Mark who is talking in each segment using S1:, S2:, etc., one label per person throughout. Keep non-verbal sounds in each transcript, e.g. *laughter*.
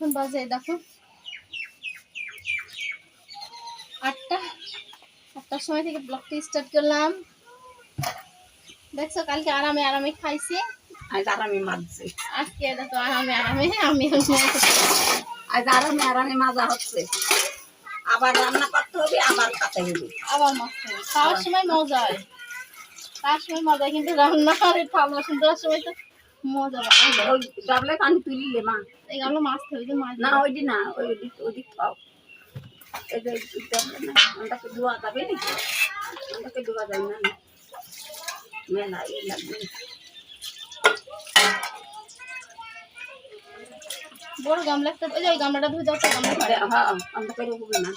S1: এখন বাজে দেখো। আটটা আটটার সময় থেকে ব্লগটি স্টার্ট করলাম। দেখছ কালকে আরামে আরামে খাইছি।
S2: আজ আরামে
S1: আজকে দেখো আরামে আরামে আমি
S2: আজ আরামে আরামে মাজা হচ্ছে। আবার রান্না করতে হবে আবার কাতে হবে
S1: আবার খাওয়ার সময় মজা হয়। তার সময় মজা কিন্তু রান্না করে ঠান্ডা সুন্দর সময় তো মজা পাওয়া যায়
S2: ওই ডাবলে পানি তুলিলে মা।
S1: এগুলো মাছ খাবি তো মাছ
S2: না ওইটি না ওই ওদিক ওদিক খাও। এই যে এই ডাবলে না ওটাকে ধোয়া যাবে নি ওটাকে ধোয়া যায় না। মেলা এই লাগবে।
S1: বড় গামলা একটা ওই যে ওই গামলাটা ধুয়ে দাও তো গামলা
S2: আরে, হ্যাঁ আমরা করে হবে না।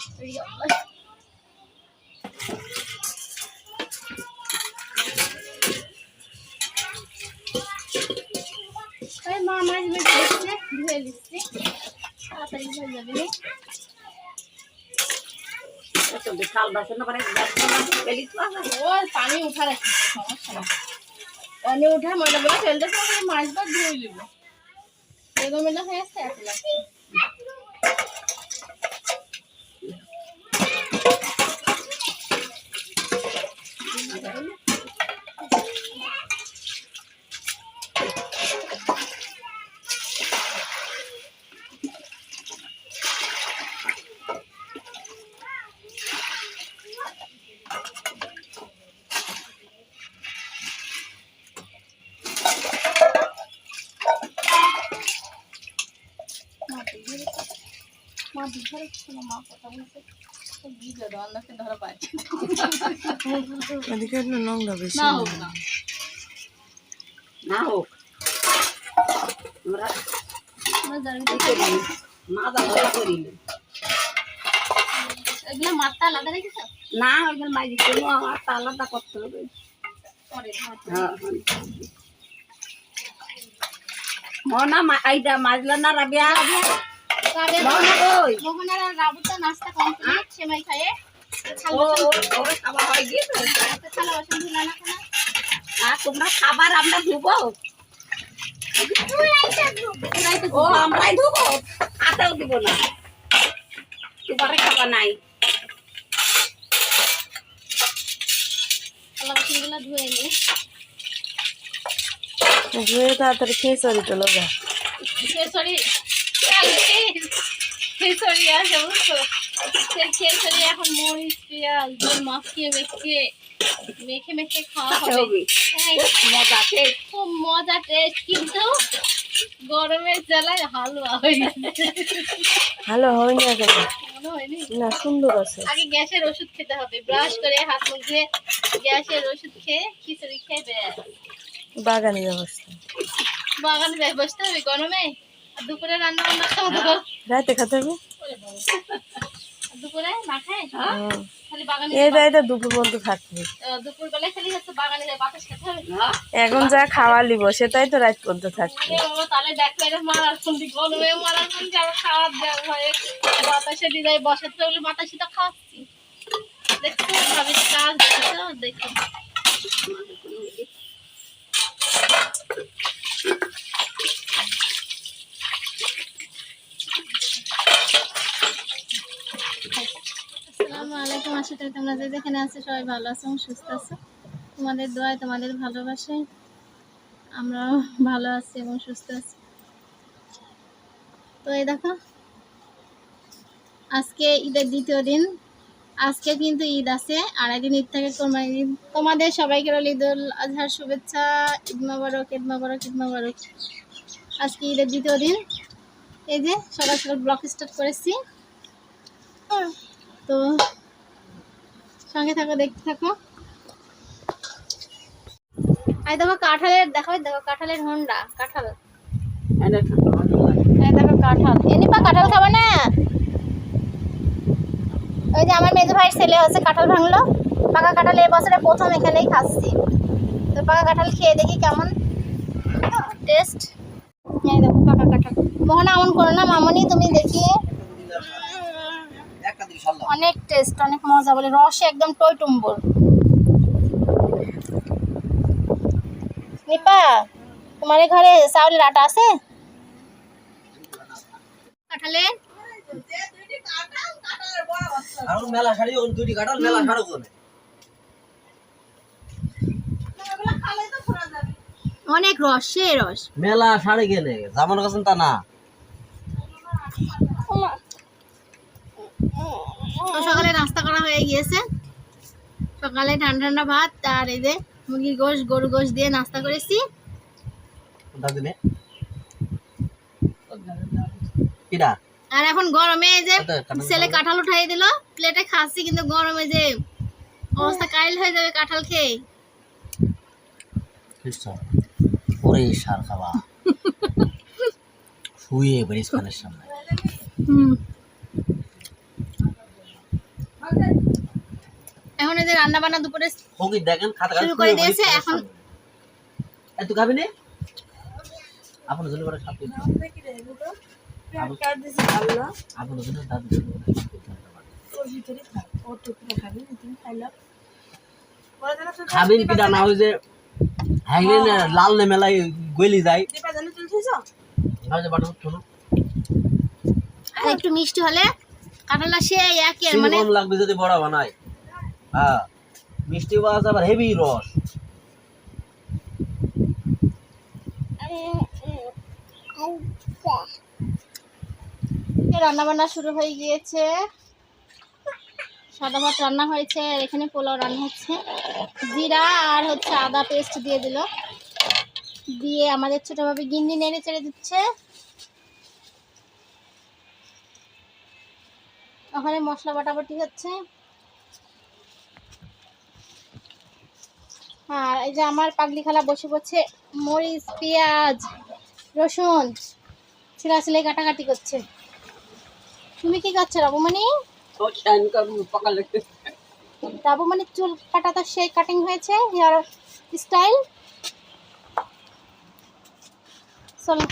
S1: দিচ্ছে। তাড়াতাড়ি হয়ে যাবে। পানি উঠা রাখছি সমস্যা না। পানি উঠা ময়লাগুলো ফেলতে সময় ধুয়ে নিব হয়ে আসছে এত মা কথা বলছে
S3: এদিকে নোংরা বেশি।
S1: না হোক
S2: হোক। আমরা করি?
S1: এগুলো আলাদা রেখেছ?
S2: না ওইগুলো কোনো আলাদা করতে হবে।
S1: পরে
S2: হ্যাঁ মনা আইডা মাজলা না রাবিয়া? কই
S1: মোহনার আর রাবুতা নাস্তা কমপ্লিট সেমাই খায়ে।
S2: হয় তোমরা খাবার আমরা ধুবো। ও আমরাই ধুবো। হাতেও দিব না। তোমারে খাবার নাই।
S1: ধুয়ে
S3: তাড়াতাড়ি খেয়ে চলি তো লোক
S1: খেসরি আছে বুঝছ? সেই খেসরি এখন মরিচ পেঁয়াজ দিয়ে মাখিয়ে মেখে মেখে মেখে খাওয়া হবে। হ্যাঁ,
S2: মজা টেস্ট।
S1: খুব মজা টেস্ট কিন্তু গরমের জ্বালায় হালুয়া হয়ে গেছে
S3: ভালো হয়
S1: মনে হয়নি?
S3: না সুন্দর আছে।
S1: আগে গ্যাসের ওষুধ খেতে হবে। ব্রাশ করে হাত মুখ ধুয়ে গ্যাসের ওষুধ খেয়ে খিচুড়ি খেয়ে বের
S3: বাগানি ব্যবস্থা।
S1: বাগানে যাই বসতে হবে গরমে? দুপুরে রান্না বান্না খাওয়া দাওয়া
S3: রাতে খেতে হবে।
S1: দুপুরে না খায়
S3: এখন যা খাওয়া লিব সেটাই তো রাত পর্যন্ত থাকবে
S1: দেখো এটা মারার ফোনটি গরমে মারার ফোনটি আবার খাওয়ার দেওয়া হয় বাতাসে দিয়ে যায় বসাতে হলে বাতাসি তো খাওয়াচ্ছি দেখছ ভাবি কাজ দেখছ দেখো আসসালামু আলাইকুম। আশা করি তোমরা যে যেখানে আছো সবাই ভালো আছো এবং সুস্থ আছো। তোমাদের দোয়ায়, তোমাদের ভালোবাসায় আমরাও ভালো আছি এবং সুস্থ আছি। তো এই দেখো, আজকে ঈদের দ্বিতীয় দিন। আজকে কিন্তু ঈদ আছে আড়াই দিন ঈদ থেকে কোরবানি ঈদ। তোমাদের সবাইকে ঈদুল আজহার শুভেচ্ছা, ঈদ মোবারক ঈদ মোবারক ঈদ মোবারক। আজকে ঈদের দ্বিতীয় দিন। এই যে সকাল সকাল ব্লগ স্টার্ট করেছি। তো সঙ্গে থাকো দেখতে থাকো। এই দেখো কাঁঠালের দেখো দেখো কাঁঠালের হন্ডা কাঁঠাল। দেখো কাঁঠাল। এনিপা কাঁঠাল খাবে না? ওই যে আমার মেজো ভাইয়ের ছেলে হচ্ছে কাঁঠাল ভাঙলো। পাকা কাঁঠাল এই বছরে প্রথম এখানেই খাচ্ছি। তো পাকা কাঁঠাল খেয়ে দেখি কেমন টেস্ট। এই দেখো পাকা কাঁঠাল। মোহনা এমন করো না মামনি তুমি দেখি অনেক টেস্ট অনেক মজা বলে। রসে একদম টই টুম্বর নিপা তোমার ঘরে চাউলের আটা আছে? অনেক রস সে রস।
S4: মেলা শাড়ি কেনে? জামার কাছে তা না।
S1: তো সকালে নাস্তা করা হয়ে গিয়েছে। সকালে ঠান্ডা ঠান্ডা ভাত আর এই যে মুরগির গোশ গরু গোশ দিয়ে নাস্তা করেছি। আর এখন গরমে এই যে ছেলে কাঁঠাল উঠাই দিল প্লেটে খাচ্ছি কিন্তু গরমে যে অবস্থা কাইল হয়ে যাবে কাঁঠাল খেয়ে।
S4: ওরে সার খাওয়া *laughs* শুয়ে বেরিস সামনে।
S1: এখন এই যে রান্না বান্না দুপুরে
S4: দেখেন খাতা
S1: শুরু করে দিয়েছে, এখন-
S4: এত খাবি নে? আপনার জন্য করে খাতে আপনার জন্য দাদু খাবেন কিনা না ওই যে লাল নে মেলায় গলি যায়।
S1: একটু মিষ্টি হলে কাঁঠালটা সে একই মানে
S4: কম লাগবে যদি বড়া বানায় হ্যাঁ মিষ্টি বাস আবার হেভি রস।
S1: রান্না বান্না শুরু হয়ে গিয়েছে। সাদা ভাত রান্না হয়েছে আর এখানে পোলাও রান্না হচ্ছে। জিরা আর হচ্ছে আদা পেস্ট দিয়ে দিল। দিয়ে আমাদের ছোটভাবে গিন্নি নেড়ে চেড়ে দিচ্ছে। ওখানে মশলা বাটাবাটি হচ্ছে। আর এই যে আমার পাগলি খালা বসে বসে মরিচ পেঁয়াজ রসুন ছিলা ছিলে কাটাকাটি করছে। তুমি কি করছ রাবুমণি? রাবুমণির চুল কাটা তো সেই কাটিং হয়েছে হেয়ার স্টাইল। চলো।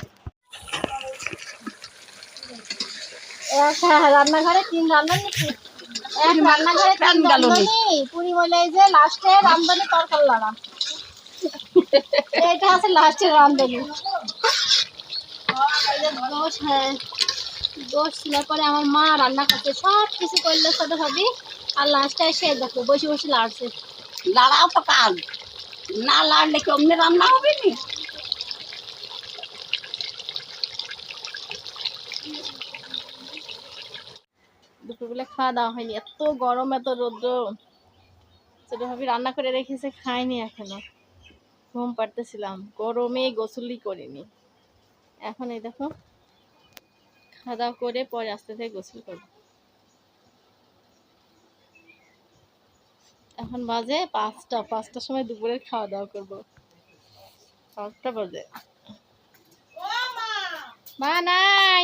S1: এক রান্নাঘরে তিন রান্ধন এক রান্নাঘরে তিন রান্ধনি পুরি বলে এই যে লাস্টে রান্ধনি তরকার লাগা এটা আছে লাস্টের রান্ধনি দোষ হ্যাঁ। দোষ ছিল পরে আমার মা রান্না করছে সব কিছু করলে ছোট ভাবি। আর লাস্টে এসে দেখো বসে বসে লাড়ছে।
S2: লাড়াও তো কাজ না লাড়লে কি অমনি রান্না হবে নি?
S1: দুপুরবেলা খাওয়া দাওয়া হয়নি। এত গরম, এত রৌদ্র। ছোট ভাবি রান্না করে রেখেছে খাইনি এখনও। ঘুম পাড়তেছিলাম। গরমে গোসলই করিনি। এখন এই দেখো, খাওয়া করে পরে আস্তে আস্তে গোসল করব। এখন বাজে পাঁচটা, পাঁচটার সময় দুপুরের খাওয়া দাওয়া করব। পাঁচটা বাজে। মা নাই!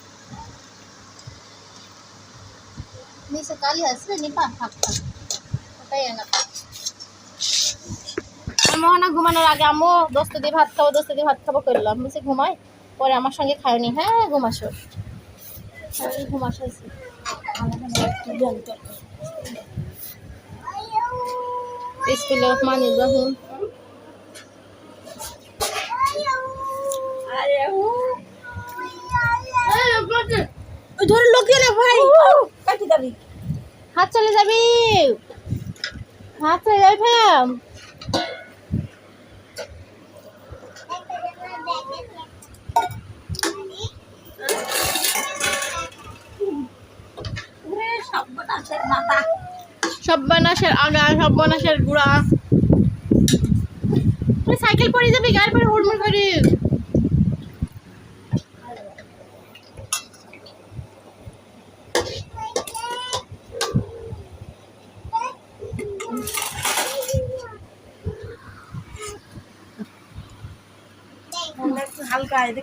S1: নিচে কালি আসবে নিপা থাক থাক ওটাই এনা মোহনা ঘুমানোর আগে আম্মু দোস্ত দিয়ে ভাত খাব দোস্ত দিয়ে ভাত খাব করলাম। বুঝে ঘুমাই? পরে আমার সঙ্গে খায়নি। হ্যাঁ ঘুমাসো। হ্যাঁ, ঘুমাসো। বিসমিল্লাহির রহমানির রহিম ধরে লোকে না ভাই
S2: কাটি যাবি
S1: হাত চলে যাবি। হাত চলে যাবে ফ্যাম সব্বানাশের আগা সব্বানাশের গুড়া। সাইকেল পরে যাবি গাড়ি পরে হুড়মুড় করি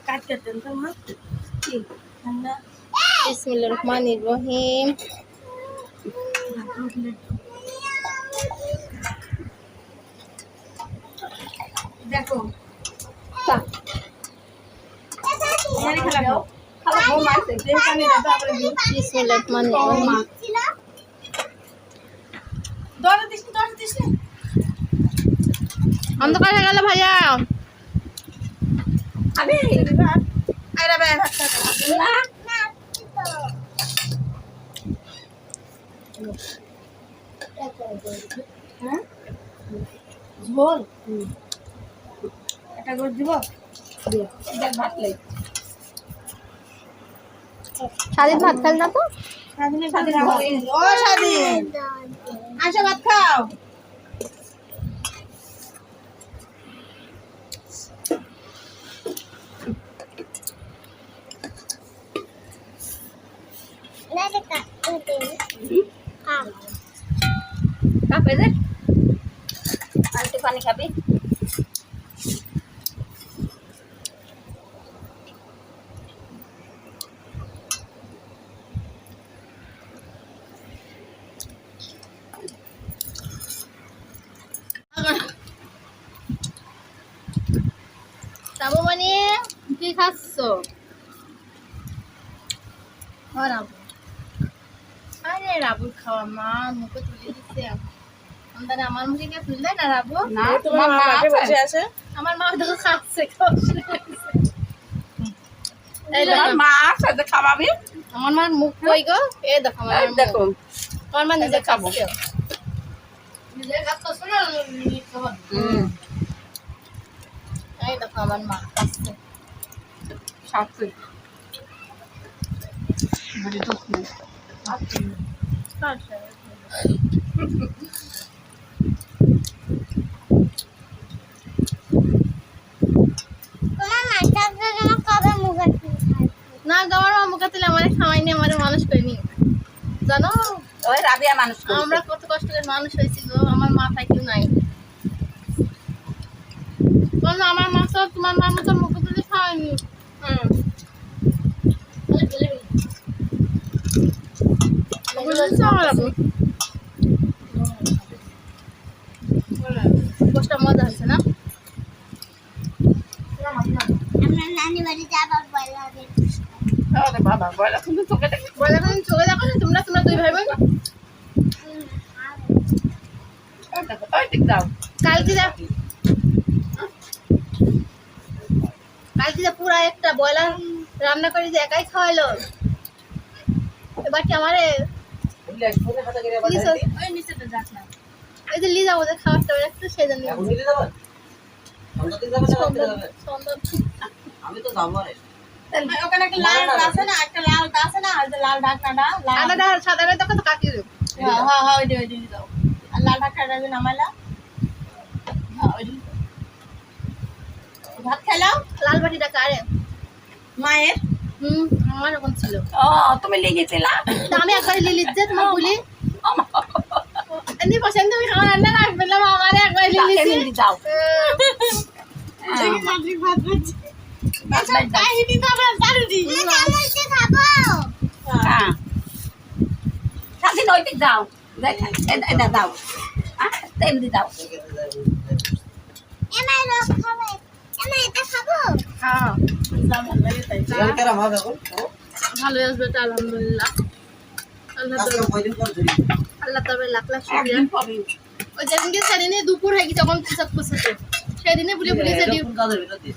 S3: কাটতে দেন তো। মা ঠান্ডা
S1: বিসমিল্লাহির রহমানির রহিম
S2: দেখো
S1: বিসমিল্লাহির রহমানির রহিম অন্ধকার হয়ে গেল ভাইয়া।
S2: আরে না হ্যাঁ? ঝোল? এটা করে দিব? ভাত লাই।
S1: স্বাধীন ভাত খাল না তো?
S2: স্বাধীন স্বাধীন ও স্বাধীন আসো ভাত খাও। কাপে দে আন্টি পানি খাবি।
S1: মানে কি খাচ্ছ? ও রাবু। আরে রাবুর খাওয়া মা মুখে তুলে দিচ্ছে আমাদের আমার মুখে কে তুলে দেয়? না রাবু?
S2: না
S3: তোমার মা বসে আছে।
S1: আমার মা দেখো খাচ্ছে দেখো,
S2: মা সাথে খাওয়াবি
S1: আমার মার মুখ কই গো? এ দেখো আমার মার
S2: দেখো।
S1: আমার মা নিজে খাচ্ছে। নিজে খাচ্ছে না এই দেখো আমার মা খাচ্ছে।
S2: সাথে। বড়ি তো
S1: না আমার মা মুখে তুলে আমার মানুষ করিনি। জানো?
S2: ওই রাবিয়া মানুষ
S1: আমরা কত কষ্ট করে মানুষ হয়েছি গো আমার মাথায় কেউ নাই। বলো আমার মা তো তোমার মার মতো মুখে তুলে খাওয়াইনি হুম? গোষ্ঠটা মজা হয়েছে না
S2: আরে বাবা দেখি
S1: চোখে না তোমরা তোমরা দুই ভাই বোন? কালকে যা। কালকে যা পুরা একটা বয়লার রান্না করে যে একাই খাওয়াইলো এবার কি আমারে এই যে লিজা ওদের খাবারটা একটু সেজন্য?
S4: আমি তো যাব
S2: ওখানে একটা লাল আছে না একটা লাল আছে না লাল ঢাকনাটা লাল
S1: আলাদা সাদা
S2: হ্যাঁ হ্যাঁ হ্যাঁ ওই যে ওই যে দাও। আর লাল ঢাকনাটা নামাইলা হ্যাঁ ওই ভাত খেলাও?
S1: লাল বাটিটা কারে
S2: মায়ের?
S1: হুম আমার ওরকম ছিল।
S2: ও তুমি লেগেছিলা
S1: আমি একবার লিলিত যে তোমার বলি এমনি পছন্দ তুমি খাওয়া রান্না না বললাম আমার একবার লিলিছি
S2: দাও
S1: কাহিনী তো
S2: দাও। দাও। হ্যাঁ তেল দি দাও।
S1: হ্যাঁ।
S4: ও?
S1: ভালো আসবে আলহামদুলিল্লাহ। আল্লাহ তবে লাখ লাখ শুক্রিয়া। ওই যেদিনকে সেদিনে দুপুর হয়ে গেছে তখন পোশাক পোশাকে সেদিনে বলে বলে সেদিন
S4: কোন কাজের ভিতর দিস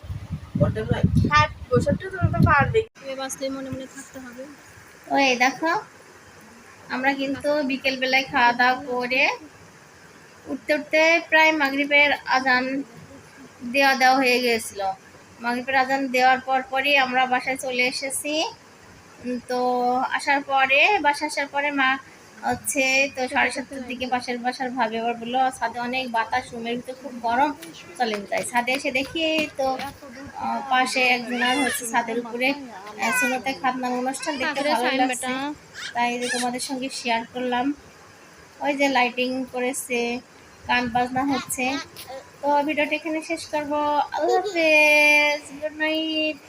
S4: পারবে
S2: তুমি
S1: বাঁচলে মনে মনে থাকতে হবে। ওই দেখো আমরা কিন্তু বিকেল বেলায় খাওয়া দাওয়া করে উঠতে উঠতে প্রায় মাগরিবের আজান দেওয়া দেওয়া হয়ে গিয়েছিল। মাগরিবের আজান দেওয়ার পর পরই আমরা বাসায় চলে এসেছি। তো আসার পরে বাসা আসার পরে মা
S5: হচ্ছে তো সাড়ে সাতটার দিকে পাশের বাসার ভাবে আবার বলল ছাদে অনেক বাতাস রুমের ভিতরে খুব গরম। চলে যাই। ছাদে এসে দেখি তো পাশে একজনের হচ্ছে ছাদের উপরে সুনতে খাতনার অনুষ্ঠান দেখতে ভালো লাগছে। তাই তোমাদের সঙ্গে শেয়ার করলাম। ওই যে লাইটিং করেছে গান বাজনা হচ্ছে। তো ভিডিওটা এখানে শেষ করব। আল্লাহ হাফেজ গুড নাইট